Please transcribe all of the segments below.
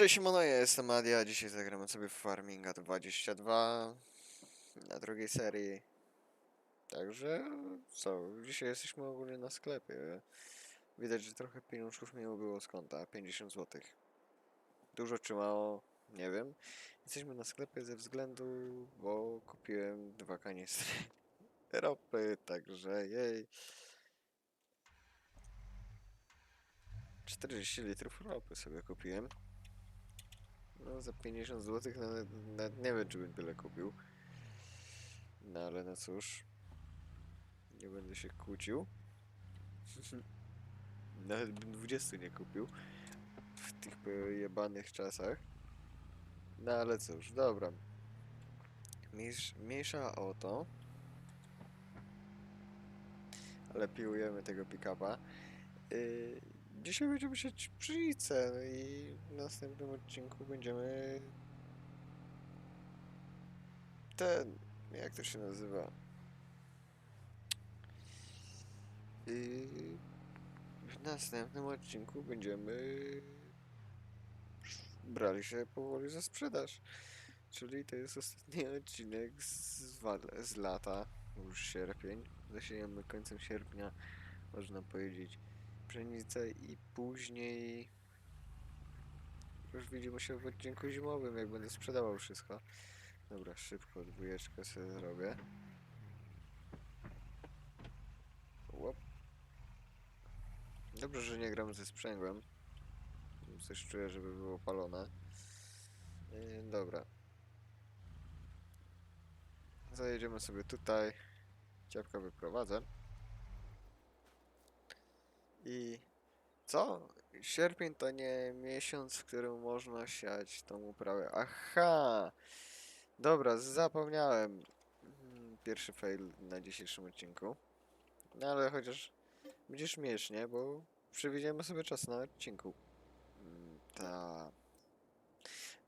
Cześć, mono, ja jestem Adia, dzisiaj zagramy sobie w Farminga 22 na drugiej serii. Także co, dzisiaj jesteśmy ogólnie na sklepie. Widać, że trochę pieniążków mi ubyło z konta, 50 zł. Dużo czy mało, nie wiem. Jesteśmy na sklepie ze względu, bo kupiłem dwa kanistry ropy, także jej. 40 litrów ropy sobie kupiłem. No za 50 zł nawet, nawet nie wiem czy bym tyle kupił. No ale no cóż. Nie będę się kłócił. Nawet bym 20 nie kupił. W tych pojebanych czasach. No ale cóż, dobra. Mniejsz, mniejsza o to. Ale piłujemy tego pick-upa. Yy, dzisiaj będziemy siać pszenicę i w następnym odcinku będziemy ten, jak to się nazywa? Yy, w następnym odcinku będziemy brali się powoli za sprzedaż. Czyli to jest ostatni odcinek z, z lata, już sierpień. Zasiejemy końcem sierpnia, można powiedzieć pszenicę i później już widzimy się w odcinku zimowym, jak będę sprzedawał wszystko. Dobra, szybko dwójeczkę sobie zrobię. Łop. Dobrze, że nie gram ze sprzęgłem. Coś czuję, żeby było palone. Yy, dobra. Zajedziemy sobie tutaj. Ciapka wyprowadzę. I co? Sierpień to nie miesiąc, w którym można siać tą uprawę. Aha! Dobra, zapomniałem. Mm, Pierwszy fail na dzisiejszym odcinku. No ale chociaż będzie śmiesznie, bo przewidziemy sobie czas na odcinku. Mm, Ta.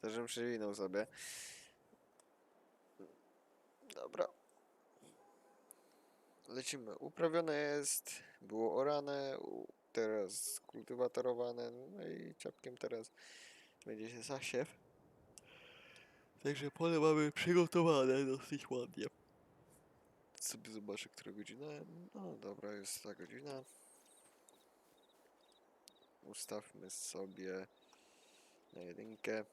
To, żebym przewinął sobie. Dobra. Lecimy. Uprawione jest, było orane, teraz kultywatorowane, no i ciapkiem teraz będzie się zasiew. Także pole mamy przygotowane dosyć ładnie. Sobie zobaczę, która godzina. No dobra, jest ta godzina. Ustawmy sobie na jedynkę.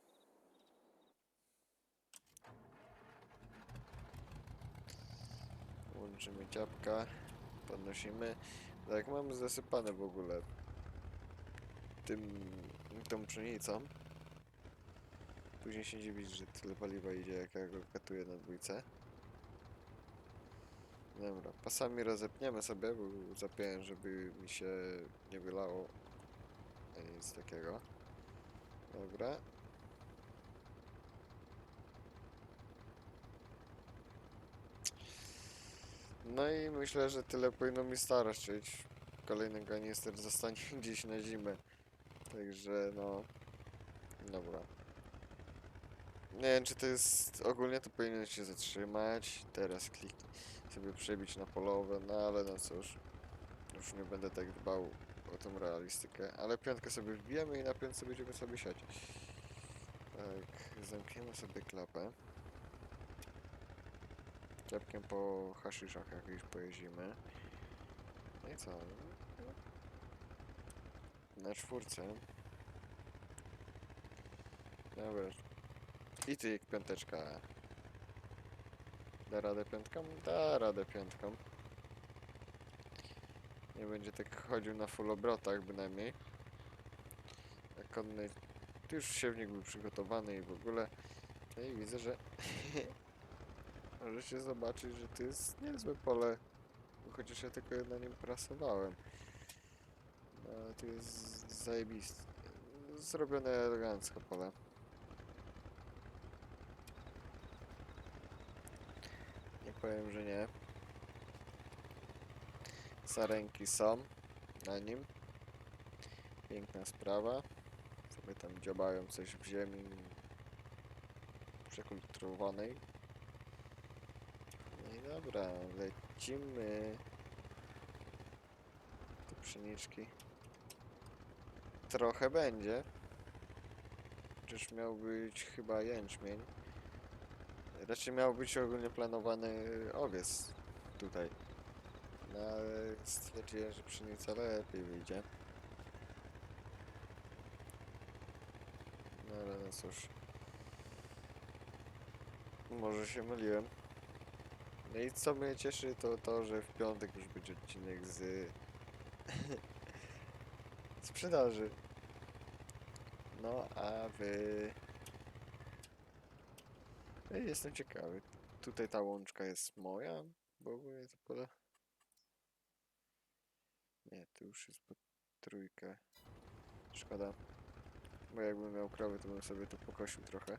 Łączymy ciapka, podnosimy. Tak, mamy zasypane w ogóle tym, tą pszenicą. Później się dziwić, że tyle paliwa idzie, jak ja go katuję na dwójce. Dobra, pasami rozepniemy sobie, bo żeby mi się nie wylało nic takiego. Dobra. No i myślę, że tyle powinno mi starczyć. Kolejny kanister zostanie gdzieś na zimę. Także no... Dobra. Nie wiem, czy to jest... Ogólnie to powinien się zatrzymać. Teraz klik sobie przebić na polowe, no ale no cóż. Już nie będę tak dbał o tą realistykę. Ale piątkę sobie wbijemy i na piątce będziemy sobie siać. Tak, zamkniemy sobie klapę. Czepkiem po haszyszach jakiś pojeździmy. No i co? Na czwórce. Dobra. I ty piąteczka. Da radę piątką? Da radę piątką. Nie będzie tak chodził na full obrotach bynajmniej. Na konnej... Tu już siewnik był przygotowany i w ogóle. No i widzę, że... Możecie zobaczyć, że to jest niezłe pole. Chociaż ja tylko na nim prasowałem. No, ale to jest zajebiste. Zrobione elegancko pole. Nie powiem, że nie. Sarenki są na nim. Piękna sprawa. Sobie tam dziobają coś w ziemi przekulturowanej. Dobra, lecimy. Te pszeniczki. Trochę będzie. Chociaż miał być chyba jęczmień. Raczej miał być ogólnie planowany owiec tutaj. No ale stwierdziłem, że pszenica lepiej wyjdzie. No ale no cóż. Może się myliłem. No i co mnie cieszy to to, że w piątek już będzie odcinek z sprzedaży. No a wy... Ej, Jestem ciekawy. Tutaj ta łączka jest moja? Bo ogólnie to pole... Nie, to już jest pod trójkę. Szkoda. Bo jakbym miał krowy, to bym sobie tu pokosił trochę.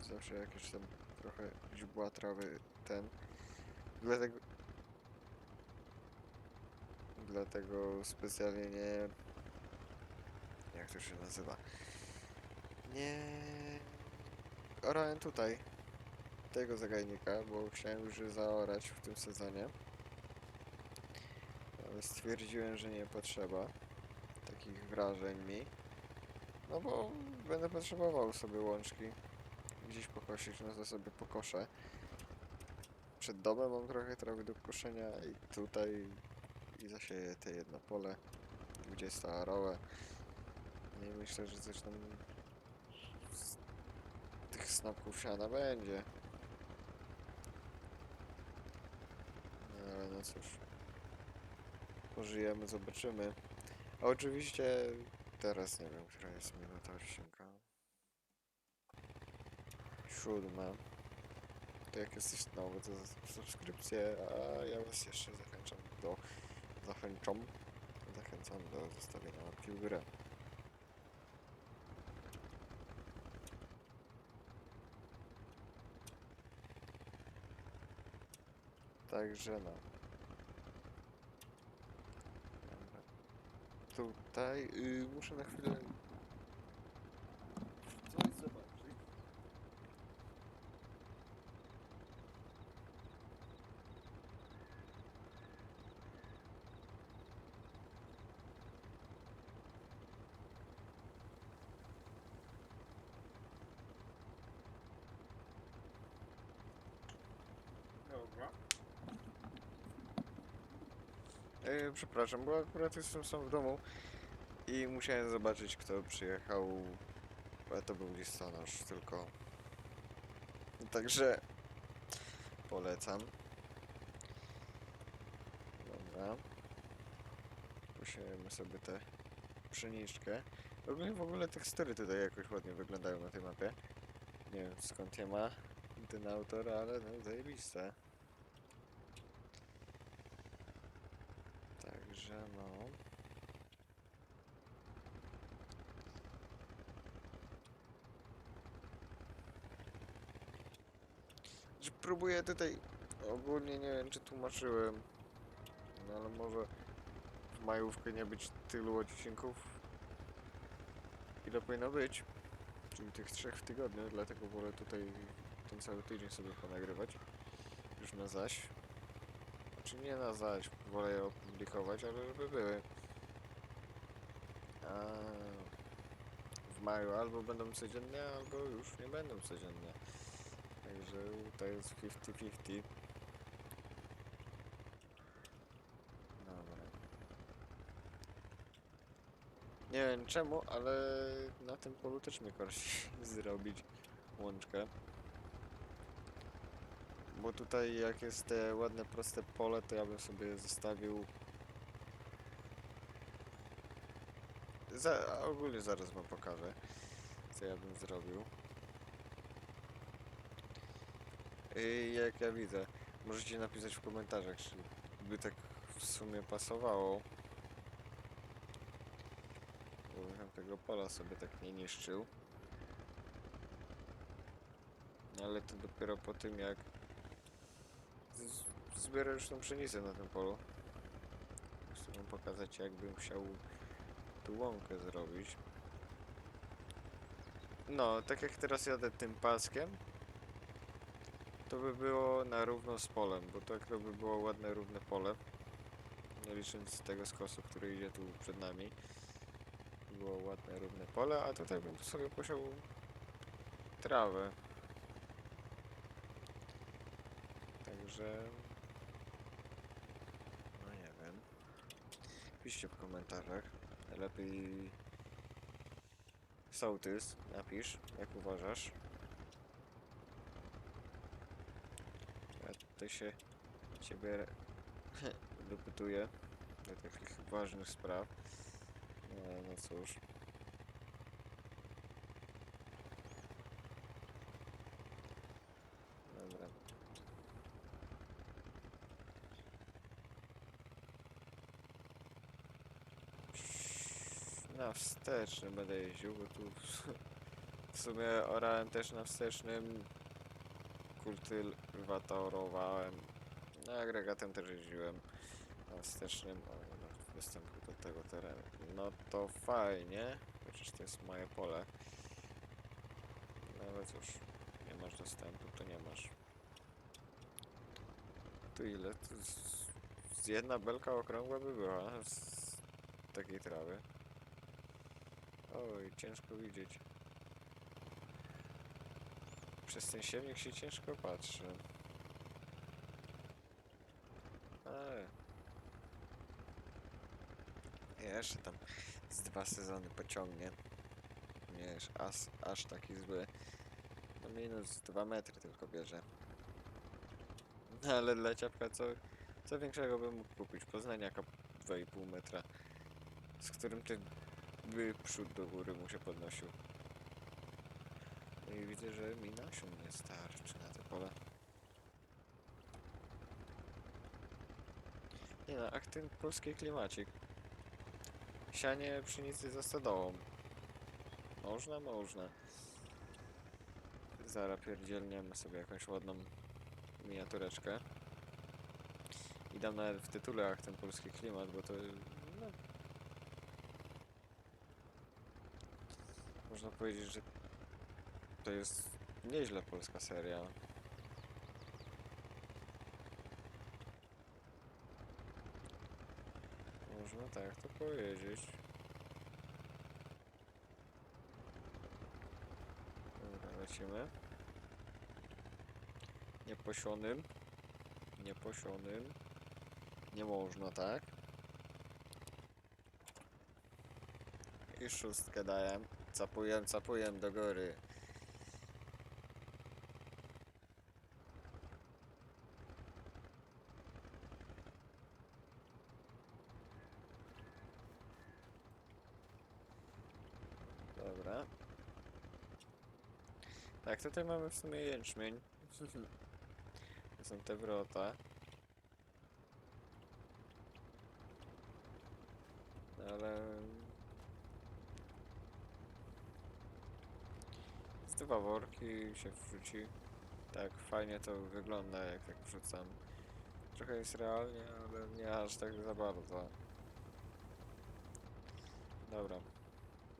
Zawsze jakieś tam trochę źbła trawy ten. Dlatego... Dlatego specjalnie nie... Jak to się nazywa? Nie... Orałem tutaj tego zagajnika, bo chciałem już zaorać w tym sezonie. Ale stwierdziłem, że nie potrzeba takich wrażeń mi. No bo będę potrzebował sobie łączki gdzieś pokosić, no to sobie pokoszę. Przed domem mam trochę trawy do koszenia i tutaj i zasieję te jedno pole, gdzie stała rołę. No I myślę, że coś tam z tych snopków siana będzie. No ale no cóż. Pożyjemy, zobaczymy. A oczywiście teraz nie wiem, która jest minuta odcinka. Siódma. To jak jesteś nowy, to subskrypcję, a ja was jeszcze zachęcam do... Zachęcam. Zachęcam do zostawienia łapki w górę. Także no. Tutaj y, muszę na chwilę coś zobaczyć. Dobra. E, przepraszam, bo akurat jestem sam w domu i musiałem zobaczyć, kto przyjechał. A to był listonosz tylko. Także polecam. Dobra. Posiejemy sobie tę pszeniczkę. Ogólnie w ogóle tekstury tutaj jakoś ładnie wyglądają na tej mapie. Nie wiem skąd je ma ten autor, ale no zajebiste. Także no. Że Próbuję tutaj. Ogólnie nie wiem czy tłumaczyłem. No ale może w majówkę nie być tylu odcinków. Ile powinno być? Czyli tych trzech w tygodniu, dlatego wolę tutaj ten cały tydzień sobie ponagrywać. Już na zaś. Znaczy nie na zaś, wolę je opublikować, ale żeby były. A w maju albo będą codziennie, albo już nie będą codziennie. Także to jest 50-50. Dobra. Nie wiem czemu, ale na tym polu też mnie zrobić łączkę. Bo tutaj jak jest te ładne proste pole, to ja bym sobie zostawił Za, ogólnie zaraz wam pokażę, co ja bym zrobił. Jak ja widzę, możecie napisać w komentarzach, czy by tak w sumie pasowało. Bo tego pola sobie tak nie niszczył. Ale to dopiero po tym jak zbiorę już tą pszenicę na tym polu. Chcę wam pokazać jakbym chciał tu łąkę zrobić. No, tak jak teraz jadę tym paskiem, to by było na równo z polem, bo tak to by było ładne, równe pole. Nie licząc tego skosu, który idzie tu przed nami. było ładne, równe pole, a tutaj bym sobie posiał trawę. Także... No nie wiem. Piszcie w komentarzach. Lepiej sołtys napisz, jak uważasz. Ja tutaj się ciebie dopytuję do takich ważnych spraw. No, no cóż. Na wstecznym będę jeździł, bo tu w sumie orałem też na wstecznym. Kultywatorował No agregatem też jeździłem na wstecznym. O, nie ma dostępu do tego terenu. No to fajnie, chociaż to jest moje pole. No ale cóż, nie masz dostępu, to nie masz. Tu ile? Tu z, z jedna belka okrągła by była z takiej trawy. Oj, ciężko widzieć. Przez ten siewnik się ciężko patrzy. Ej. Jeszcze tam z dwa sezony pociągnie. Nie jest aż, aż taki zły. No minus 2 metry tylko bierze. No ale dla ciapka co, co większego bym mógł kupić? Poznaniaka 2,5 metra. Z którym ty by przód do góry mu się podnosił. No i widzę, że mi nasion nie starczy na to pole. Nie no, ach ten polski klimacik. Sianie pszenicy za stodołą. Można, można. Zara pierdzielniemy sobie jakąś ładną miniatureczkę. I dam nawet w tytule ach ten polski klimat, bo to no, można powiedzieć, że to jest nieźle polska seria. Można tak to powiedzieć. Dobra, lecimy. Nieposionym. Nieposionym. Nie można, tak? I szóstkę daję. Capuję, capuję do góry. Dobra. Tak, tutaj mamy w sumie jęczmień. To są te wrota. Ale... Z dwa worki się wrzuci. Tak, fajnie to wygląda jak tak wrzucam. Trochę jest realnie, ale nie aż tak za bardzo. Dobra.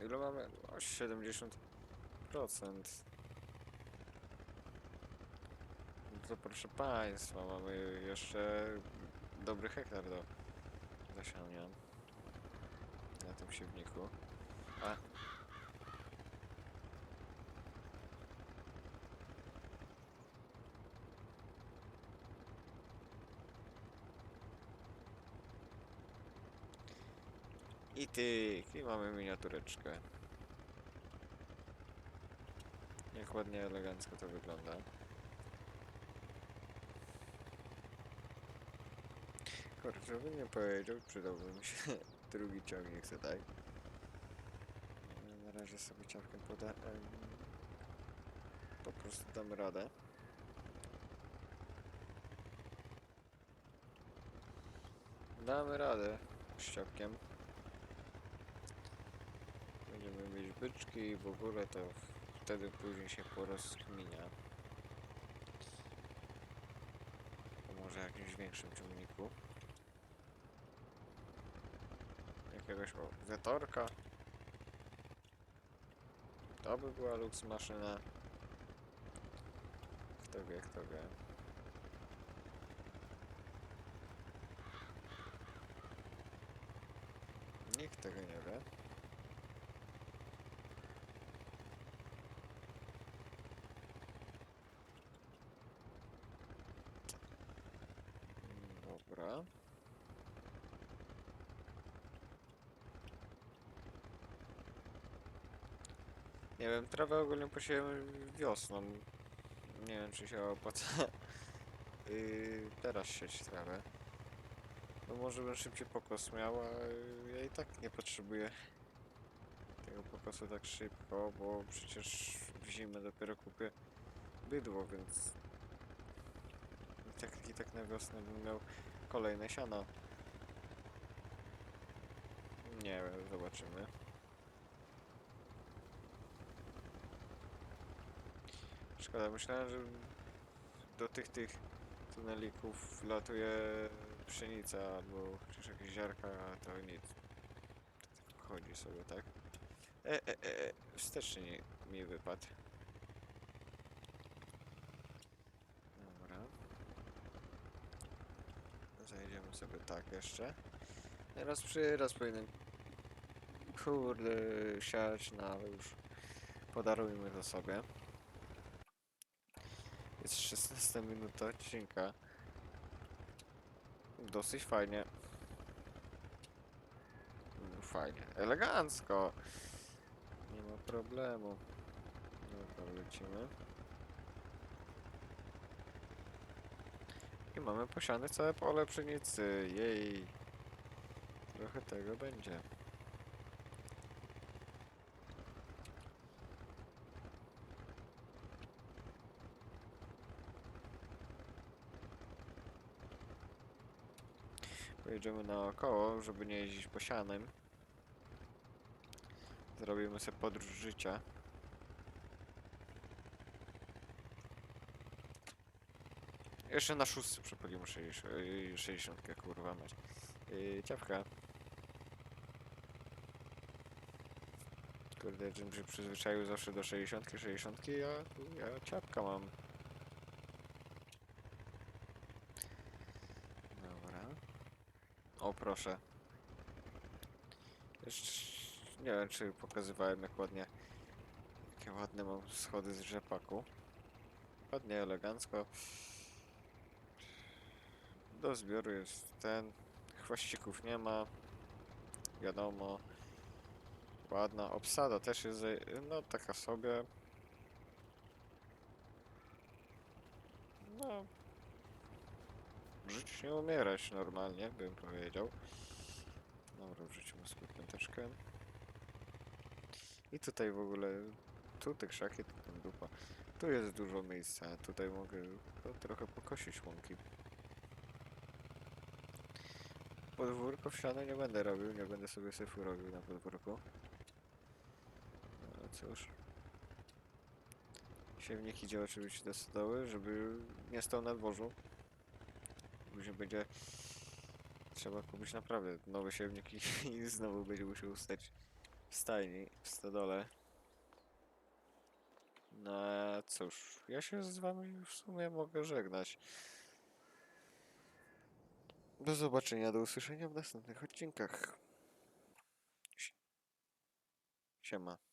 Ile mamy? O, 70%. No To proszę Państwa, mamy jeszcze dobry hektar do zasiania na tym siewniku. A. I tyk, i mamy miniatureczkę. Jak ładnie, elegancko to wygląda. Kurczę, żeby nie powiedział, przydałby mi się drugi ciągnik? No, Na razie sobie ciągiem poda... Po prostu dam radę. Damy radę z ciągiem. Byczki i w ogóle to wtedy później się porozkminia. Może jakimś większym ciągniku. Jakiegoś o, wetorka. To by była lux maszyna. Kto wie, kto wie. Nikt tego nie wie. Nie wiem, trawę ogólnie posiejemy wiosną. Nie wiem, czy się opłaca yy, teraz sieć trawę. No może bym szybciej pokos miał, a ja i tak nie potrzebuję tego pokosu tak szybko, bo przecież w zimę dopiero kupię bydło, więc i tak, i tak na wiosnę bym miał kolejne siano. Nie wiem, zobaczymy. Szkoda, myślałem, że do tych tych tunelików wlatuje pszenica albo jakieś ziarka, a to nic. Tak chodzi sobie, tak? E, e, e, e, wsteczny nie- mi wypadł. Dobra. Zajdziemy sobie tak jeszcze. Raz przy raz powinien kurde siać, no ale już podarujmy to sobie. Jest 16 minuta odcinka. Dosyć fajnie. Mm, Fajnie. Elegancko. Nie ma problemu. Dobra, lecimy. I mamy posiane całe pole pszenicy. Jej. Trochę tego będzie. Pojedziemy naokoło, żeby nie jeździć posianym. Zrobimy sobie podróż życia. Jeszcze na szóstce przepalimy 60, yy, 60 kurwa mać. Yy, ciapka. Kurde, żebym się przyzwyczaił zawsze do 60, 60, ja, ja ciapka mam. Dobra. O proszę. Jeszcze nie wiem czy pokazywałem jak ładnie jakie ładne mam schody z rzepaku. Ładnie, elegancko. Do zbioru jest ten. Chwaścików nie ma. Wiadomo. Ładna obsada też jest no taka sobie. No. Nie umierać normalnie, bym powiedział. Dobra, wrzucimy sobie piąteczkę. I tutaj w ogóle, tu te krzaki, tu ten dupa. Tu jest dużo miejsca, tutaj mogę no, trochę pokosić łąki. Podwórko wsiane nie będę robił, nie będę sobie syfu robił na podwórku. No cóż. Siewnik idzie oczywiście do stodoły, żeby nie stał na dworzu. Później będzie trzeba kupić naprawdę nowy siewnik i, znowu będzie musiał stać w stajni, w stodole. No cóż, ja się z wami w sumie mogę żegnać. Do zobaczenia, do usłyszenia w następnych odcinkach. Si- Siema.